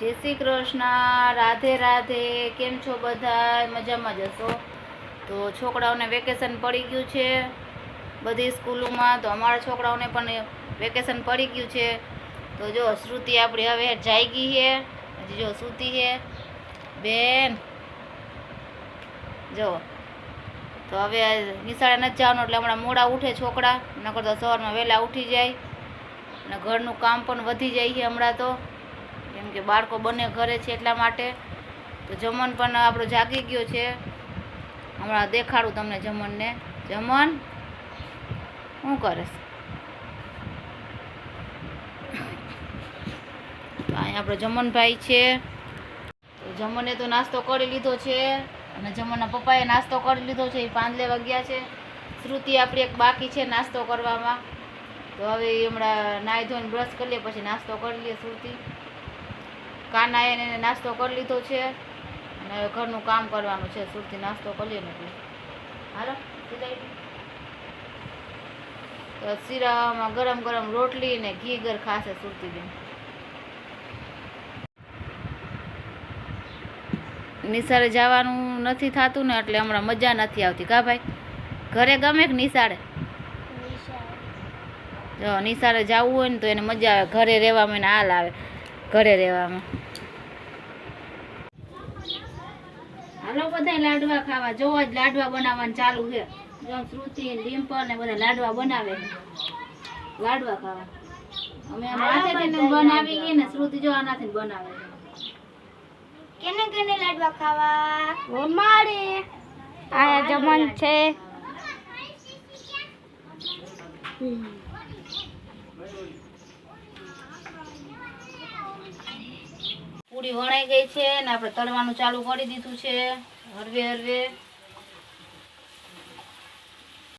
જય શ્રી કૃષ્ણ, રાધે રાધે, કેમ છો બધા મજામાં જ હશો? તો છોકરાઓને વેકેશન પડી ગયું છે બધી સ્કૂલોમાં, તો અમારા છોકરાઓને પણ વેકેશન પડી ગયું છે. તો જો શ્રુતિ આપણી હવે જાગી છે. હજી જો સૂતી છે. બેન, જો. તો હવે નિશાળે નથી જવાનું એટલે હમણાં મોડા ઉઠે છોકરા, નકર તો સવારમાં વહેલા ઉઠી જાય. અને ઘરનું કામ પણ વધી જાય છે હમણાં તો. કેમ કે બાળકો બંને ઘરે છે એટલા માટે. તો જમન પણ આપણો જાગી ગયો છે. હમણાં દેખાડું તમને જમનને. જમન, શું કરેશ અહીંયા આપણો જમનભાઈ છે. જમને તો નાસ્તો કરી લીધો છે અને જમનના પપ્પાએ નાસ્તો કરી લીધો છે. એ પાંચ લેવા ગયા છે. શ્રુતિ આપણી એક બાકી છે નાસ્તો કરવામાં. તો હવે હમણાં નાહી ધોઈને બ્રશ કરી લે, પછી નાસ્તો કરી લઈએ શ્રુતિ. કાના એને નાસ્તો કરી લીધો છે. અને હવે ઘરનું કામ કરવાનું છે. સુરતી નાસ્તો કરી લે ને એટલે. હાલો તો શીરામાં ગરમ ગરમ રોટલી ને ઘી ગર ખાશે સુરતીબેન. નિશાળે જવાનું નથી થતું ને એટલે હમણાં મજા નથી આવતી. કા ભાઈ? ઘરે ગમે કે નિશાળે? જો નિશાળે જવું હોય ને તો એને મજા આવે. ઘરે રહેવામાં હાલ આવે. ઘરે રહેવામાં. હાલો બધા લાડવા ખાવા. જોવો જ લાડવા બનાવવાનું ચાલુ છે. શ્રુતિ ને ડિમ્પલ ને બધા લાડવા બનાવે લાડવા ખાવા. અમે માથેથી બનાવી ગઈ ને શ્રુતિ જો આનાથી બનાવે કેને કેને લાડવા ખાવા? મારે આયા જમન છે. પૂરી વણાઈ ગઈ છે ને આપણે તળવાનું ચાલુ કરી દીધું છે. હરવે હરવે.